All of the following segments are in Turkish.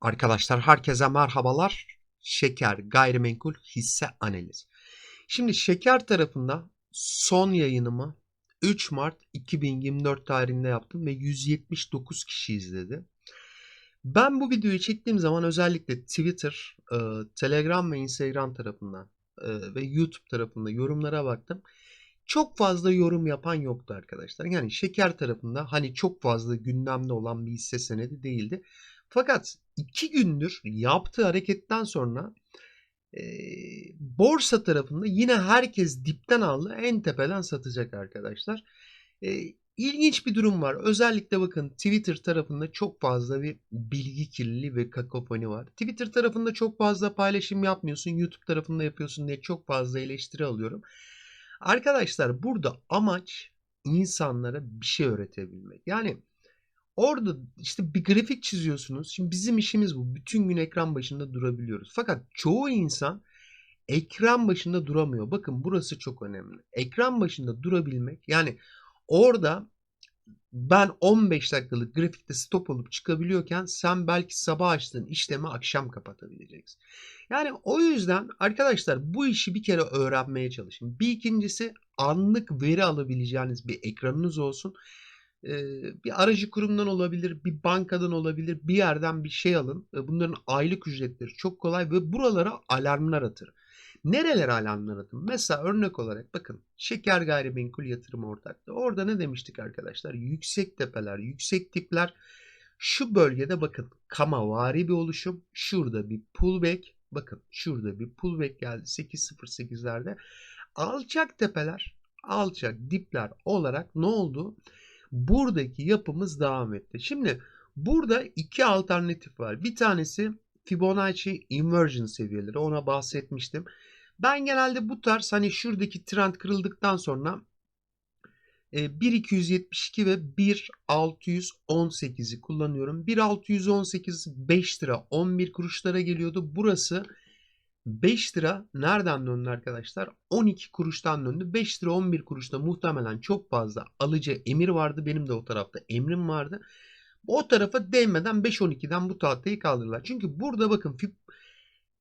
Arkadaşlar herkese merhabalar. Şeker gayrimenkul hisse analiz. Şimdi şeker tarafında son yayınımı 3 Mart 2024 tarihinde yaptım ve 179 kişi izledi. Ben bu videoyu çektiğim zaman özellikle Twitter, e, Telegram ve Instagram tarafından e, ve YouTube tarafında yorumlara baktım. Çok fazla yorum yapan yoktu arkadaşlar. Yani şeker tarafında hani çok fazla gündemde olan bir hisse senedi değildi. Fakat iki gündür yaptığı hareketten sonra e, borsa tarafında yine herkes dipten aldı en tepeden satacak arkadaşlar. E, ilginç bir durum var. Özellikle bakın Twitter tarafında çok fazla bir bilgi kirliliği ve kakofoni var. Twitter tarafında çok fazla paylaşım yapmıyorsun. YouTube tarafında yapıyorsun diye çok fazla eleştiri alıyorum. Arkadaşlar burada amaç insanlara bir şey öğretebilmek. Yani Orada işte bir grafik çiziyorsunuz. Şimdi bizim işimiz bu. Bütün gün ekran başında durabiliyoruz. Fakat çoğu insan ekran başında duramıyor. Bakın burası çok önemli. Ekran başında durabilmek yani orada ben 15 dakikalık grafikte stop olup çıkabiliyorken sen belki sabah açtığın işlemi akşam kapatabileceksin. Yani o yüzden arkadaşlar bu işi bir kere öğrenmeye çalışın. Bir ikincisi anlık veri alabileceğiniz bir ekranınız olsun bir aracı kurumdan olabilir, bir bankadan olabilir, bir yerden bir şey alın. Bunların aylık ücretleri çok kolay ve buralara alarmlar atır. Nerelere alarmlar atın? Mesela örnek olarak bakın şeker gayrimenkul yatırım ortaklığı. Orada ne demiştik arkadaşlar? Yüksek tepeler, yüksek tipler. Şu bölgede bakın kamavari bir oluşum. Şurada bir pullback. Bakın şurada bir pullback geldi 8.08'lerde. Alçak tepeler, alçak dipler olarak ne oldu? Buradaki yapımız devam etti. Şimdi burada iki alternatif var. Bir tanesi Fibonacci inversion seviyeleri. Ona bahsetmiştim. Ben genelde bu tarz hani şuradaki trend kırıldıktan sonra 1.272 e, ve 1.618'i kullanıyorum. 1.618 5 lira 11 kuruşlara geliyordu. Burası 5 lira nereden döndü arkadaşlar? 12 kuruştan döndü. 5 lira 11 kuruşta muhtemelen çok fazla alıcı emir vardı. Benim de o tarafta emrim vardı. O tarafa değmeden 5.12'den bu tahtayı kaldırırlar. Çünkü burada bakın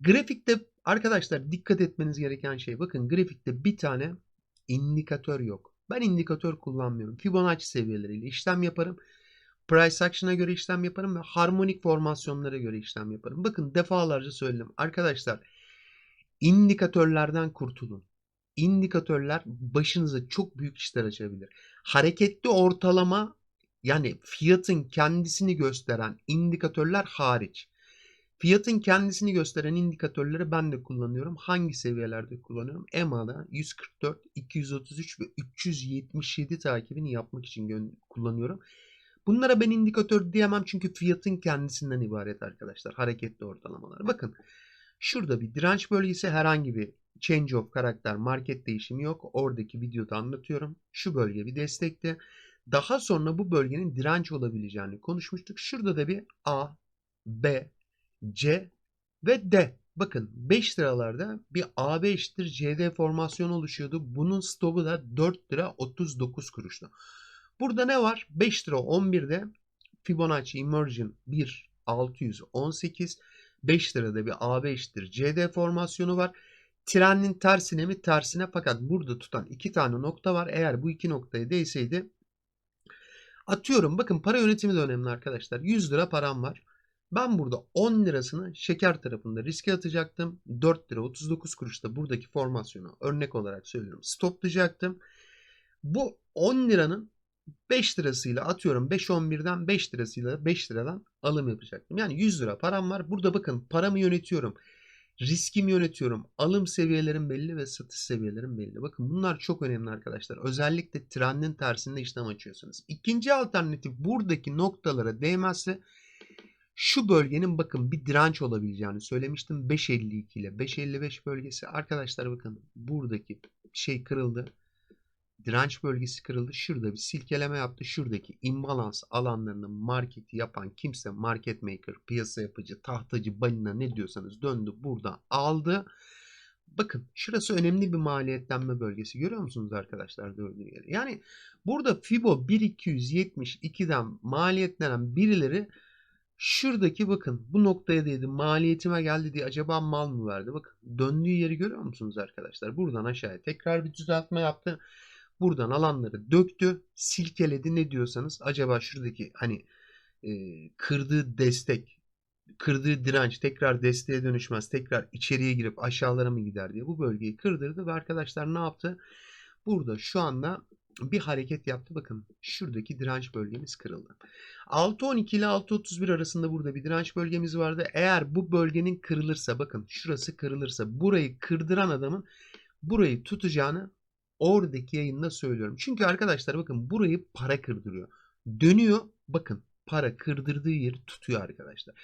grafikte arkadaşlar dikkat etmeniz gereken şey bakın grafikte bir tane indikatör yok. Ben indikatör kullanmıyorum. Fibonacci seviyeleriyle işlem yaparım. Price action'a göre işlem yaparım ve harmonik formasyonlara göre işlem yaparım. Bakın defalarca söyledim. Arkadaşlar İndikatörlerden kurtulun. İndikatörler başınıza çok büyük işler açabilir. Hareketli ortalama yani fiyatın kendisini gösteren indikatörler hariç. Fiyatın kendisini gösteren indikatörleri ben de kullanıyorum. Hangi seviyelerde kullanıyorum? EMA'da 144, 233 ve 377 takibini yapmak için kullanıyorum. Bunlara ben indikatör diyemem çünkü fiyatın kendisinden ibaret arkadaşlar. Hareketli ortalamalar. Bakın Şurada bir direnç bölgesi herhangi bir change of karakter market değişimi yok. Oradaki videoda anlatıyorum. Şu bölge bir destekti. Daha sonra bu bölgenin direnç olabileceğini konuşmuştuk. Şurada da bir A, B, C ve D. Bakın 5 liralarda bir AB eşittir CD formasyonu oluşuyordu. Bunun stopu da 4 lira 39 kuruştu. Burada ne var? 5 lira 11'de Fibonacci Emerging 1 618 5 lirada bir AB eşittir CD formasyonu var. Trenin tersine mi tersine fakat burada tutan iki tane nokta var. Eğer bu iki noktaya değseydi atıyorum bakın para yönetimi de önemli arkadaşlar. 100 lira param var. Ben burada 10 lirasını şeker tarafında riske atacaktım. 4 lira 39 kuruşta buradaki formasyonu örnek olarak söylüyorum stoplayacaktım. Bu 10 liranın 5 lirasıyla atıyorum 5.11'den 5 lirasıyla 5 liradan alım yapacaktım. Yani 100 lira param var. Burada bakın paramı yönetiyorum. Riskimi yönetiyorum. Alım seviyelerim belli ve satış seviyelerim belli. Bakın bunlar çok önemli arkadaşlar. Özellikle trendin tersinde işlem açıyorsunuz. İkinci alternatif buradaki noktalara değmezse şu bölgenin bakın bir direnç olabileceğini söylemiştim. 5.52 ile 5.55 bölgesi. Arkadaşlar bakın buradaki şey kırıldı direnç bölgesi kırıldı. Şurada bir silkeleme yaptı. Şuradaki imbalans alanlarını marketi yapan kimse market maker, piyasa yapıcı, tahtacı, balina ne diyorsanız döndü burada aldı. Bakın şurası önemli bir maliyetlenme bölgesi. Görüyor musunuz arkadaşlar gördüğü yeri? Yani burada Fibo 1272'den maliyetlenen birileri Şuradaki bakın bu noktaya değdi maliyetime geldi diye acaba mal mı verdi? Bakın döndüğü yeri görüyor musunuz arkadaşlar? Buradan aşağıya tekrar bir düzeltme yaptı. Buradan alanları döktü, silkeledi ne diyorsanız acaba şuradaki hani e, kırdığı destek, kırdığı direnç tekrar desteğe dönüşmez, tekrar içeriye girip aşağılara mı gider diye bu bölgeyi kırdırdı ve arkadaşlar ne yaptı? Burada şu anda bir hareket yaptı. Bakın şuradaki direnç bölgemiz kırıldı. 6.12 ile 6.31 arasında burada bir direnç bölgemiz vardı. Eğer bu bölgenin kırılırsa bakın şurası kırılırsa burayı kırdıran adamın burayı tutacağını oradaki yayında söylüyorum. Çünkü arkadaşlar bakın burayı para kırdırıyor. Dönüyor bakın para kırdırdığı yeri tutuyor arkadaşlar.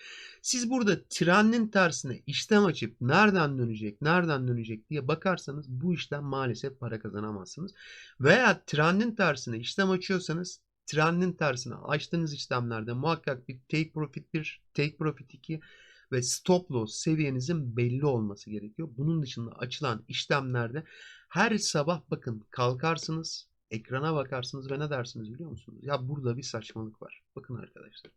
Siz burada trenin tersine işlem açıp nereden dönecek, nereden dönecek diye bakarsanız bu işten maalesef para kazanamazsınız. Veya trenin tersine işlem açıyorsanız trenin tersine açtığınız işlemlerde muhakkak bir take profit 1, take profit 2 ve stop loss seviyenizin belli olması gerekiyor. Bunun dışında açılan işlemlerde her sabah bakın kalkarsınız ekrana bakarsınız ve ne dersiniz biliyor musunuz? Ya burada bir saçmalık var. Bakın arkadaşlar.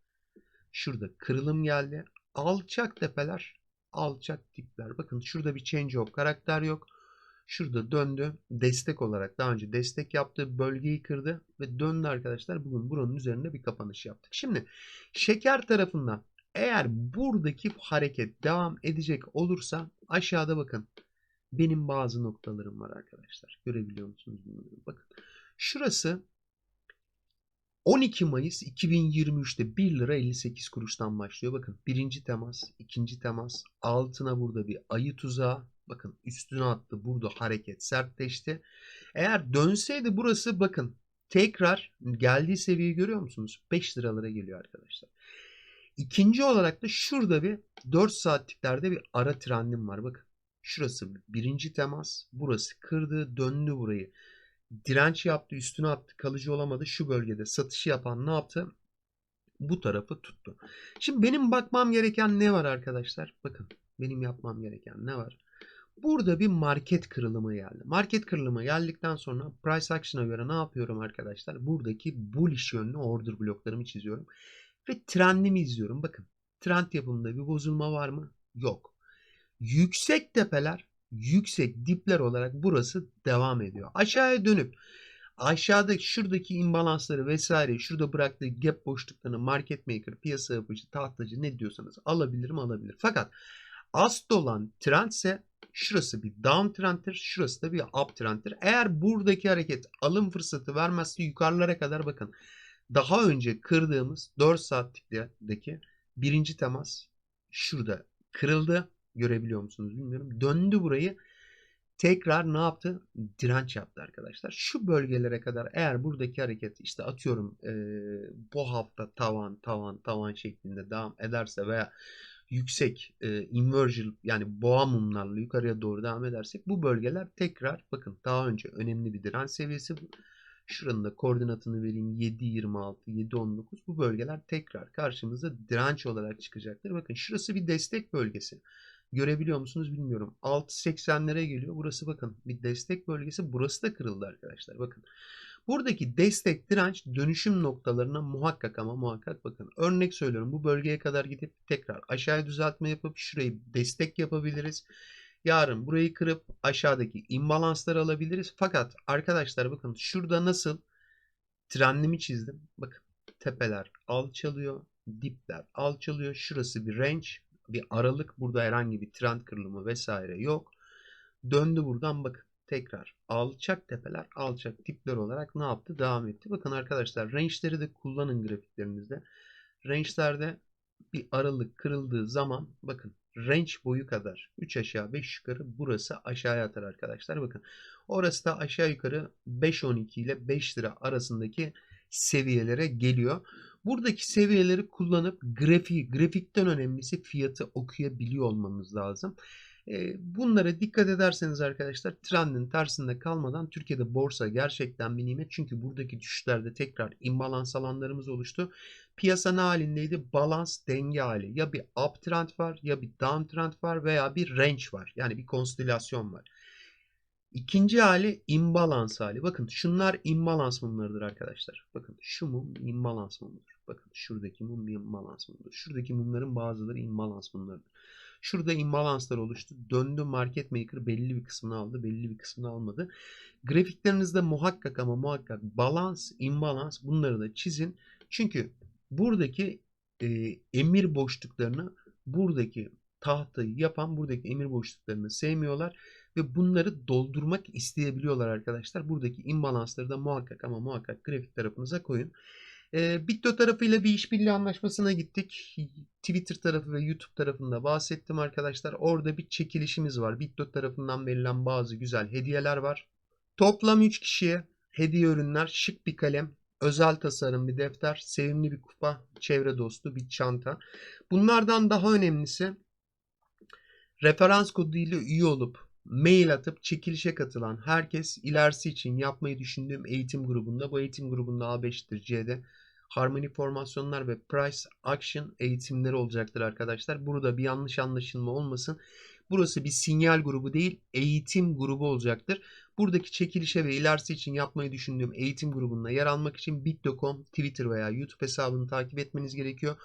Şurada kırılım geldi. Alçak tepeler, alçak dipler. Bakın şurada bir change of karakter yok. Şurada döndü. Destek olarak daha önce destek yaptığı bölgeyi kırdı ve döndü arkadaşlar. Bugün buranın üzerinde bir kapanış yaptık. Şimdi şeker tarafından eğer buradaki hareket devam edecek olursa aşağıda bakın. Benim bazı noktalarım var arkadaşlar. Görebiliyor musunuz bilmiyorum. Bakın. Şurası 12 Mayıs 2023'te 1 lira 58 kuruştan başlıyor. Bakın birinci temas, ikinci temas, altına burada bir ayı tuzağı. Bakın üstüne attı. Burada hareket sertleşti. Eğer dönseydi burası bakın tekrar geldiği seviyeyi görüyor musunuz? 5 liralara geliyor arkadaşlar. İkinci olarak da şurada bir 4 saatliklerde bir ara trendim var. Bakın şurası birinci temas. Burası kırdı döndü burayı direnç yaptı, üstüne attı, kalıcı olamadı. Şu bölgede satışı yapan ne yaptı? Bu tarafı tuttu. Şimdi benim bakmam gereken ne var arkadaşlar? Bakın benim yapmam gereken ne var? Burada bir market kırılımı geldi. Market kırılımı geldikten sonra price action'a göre ne yapıyorum arkadaşlar? Buradaki bullish yönlü order bloklarımı çiziyorum. Ve trendimi izliyorum. Bakın trend yapımında bir bozulma var mı? Yok. Yüksek tepeler yüksek dipler olarak burası devam ediyor. Aşağıya dönüp aşağıda şuradaki imbalansları vesaire şurada bıraktığı gap boşluklarını market maker, piyasa yapıcı, tahtacı ne diyorsanız alabilirim alabilir. Fakat asıl olan trend ise şurası bir down trendtir, şurası da bir up trendtir. Eğer buradaki hareket alım fırsatı vermezse yukarılara kadar bakın. Daha önce kırdığımız 4 saatlikteki birinci temas şurada kırıldı görebiliyor musunuz bilmiyorum. Döndü burayı tekrar ne yaptı? Direnç yaptı arkadaşlar. Şu bölgelere kadar eğer buradaki hareket işte atıyorum e, bu hafta tavan tavan tavan şeklinde devam ederse veya yüksek e, inversion yani boğa mumlarla yukarıya doğru devam edersek bu bölgeler tekrar bakın daha önce önemli bir direnç seviyesi Şuranın da koordinatını vereyim 7.26, 7.19 bu bölgeler tekrar karşımıza direnç olarak çıkacaktır. Bakın şurası bir destek bölgesi. Görebiliyor musunuz bilmiyorum. 6.80'lere geliyor. Burası bakın bir destek bölgesi. Burası da kırıldı arkadaşlar. Bakın. Buradaki destek direnç dönüşüm noktalarına muhakkak ama muhakkak bakın. Örnek söylüyorum bu bölgeye kadar gidip tekrar aşağıya düzeltme yapıp şurayı destek yapabiliriz. Yarın burayı kırıp aşağıdaki imbalansları alabiliriz. Fakat arkadaşlar bakın şurada nasıl trendimi çizdim. Bakın tepeler alçalıyor. Dipler alçalıyor. Şurası bir range bir aralık burada herhangi bir trend kırılımı vesaire yok. Döndü buradan bakın tekrar alçak tepeler alçak tipler olarak ne yaptı? Devam etti. Bakın arkadaşlar range'leri de kullanın grafiklerinizde. Range'lerde bir aralık kırıldığı zaman bakın range boyu kadar 3 aşağı 5 yukarı burası aşağıya atar arkadaşlar. Bakın orası da aşağı yukarı 5.12 ile 5 lira arasındaki seviyelere geliyor. Buradaki seviyeleri kullanıp grafiği, grafikten önemlisi fiyatı okuyabiliyor olmamız lazım. Bunlara dikkat ederseniz arkadaşlar trendin tersinde kalmadan Türkiye'de borsa gerçekten bir nimet. Çünkü buradaki düşüşlerde tekrar imbalans alanlarımız oluştu. Piyasa ne halindeydi? Balans, denge hali. Ya bir up trend var ya bir down trend var veya bir range var. Yani bir konstülasyon var. İkinci hali imbalans hali. Bakın şunlar imbalans mumlarıdır arkadaşlar. Bakın şu mum imbalans mumudur. Bakın şuradaki mum bir imbalans mumdur. Şuradaki mumların bazıları imbalans mumlardır. Şurada imbalanslar oluştu. Döndü market maker belli bir kısmını aldı, belli bir kısmını almadı. Grafiklerinizde muhakkak ama muhakkak balans, imbalans bunları da çizin. Çünkü buradaki e, emir boşluklarını buradaki tahtayı yapan buradaki emir boşluklarını sevmiyorlar ve bunları doldurmak isteyebiliyorlar arkadaşlar. Buradaki imbalansları da muhakkak ama muhakkak grafik tarafınıza koyun. E, Bitto tarafıyla bir işbirliği anlaşmasına gittik. Twitter tarafı ve YouTube tarafında bahsettim arkadaşlar. Orada bir çekilişimiz var. Bitto tarafından verilen bazı güzel hediyeler var. Toplam 3 kişiye hediye ürünler, şık bir kalem, özel tasarım bir defter, sevimli bir kupa, çevre dostu bir çanta. Bunlardan daha önemlisi referans kodu ile üye olup mail atıp çekilişe katılan herkes ilerisi için yapmayı düşündüğüm eğitim grubunda bu eğitim grubunda A5'tir C'de harmoni formasyonlar ve price action eğitimleri olacaktır arkadaşlar. Burada bir yanlış anlaşılma olmasın. Burası bir sinyal grubu değil, eğitim grubu olacaktır. Buradaki çekilişe ve ilerisi için yapmayı düşündüğüm eğitim grubunda yer almak için bit.com, Twitter veya YouTube hesabını takip etmeniz gerekiyor.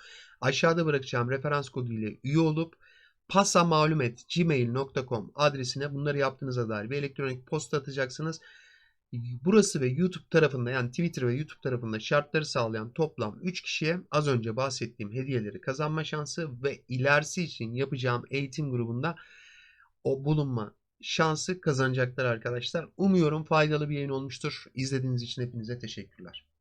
Aşağıda bırakacağım referans kodu ile üye olup pasamalumet.gmail.com adresine bunları yaptığınıza dair bir elektronik posta atacaksınız. Burası ve YouTube tarafında yani Twitter ve YouTube tarafında şartları sağlayan toplam 3 kişiye az önce bahsettiğim hediyeleri kazanma şansı ve ilerisi için yapacağım eğitim grubunda o bulunma şansı kazanacaklar arkadaşlar. Umuyorum faydalı bir yayın olmuştur. İzlediğiniz için hepinize teşekkürler.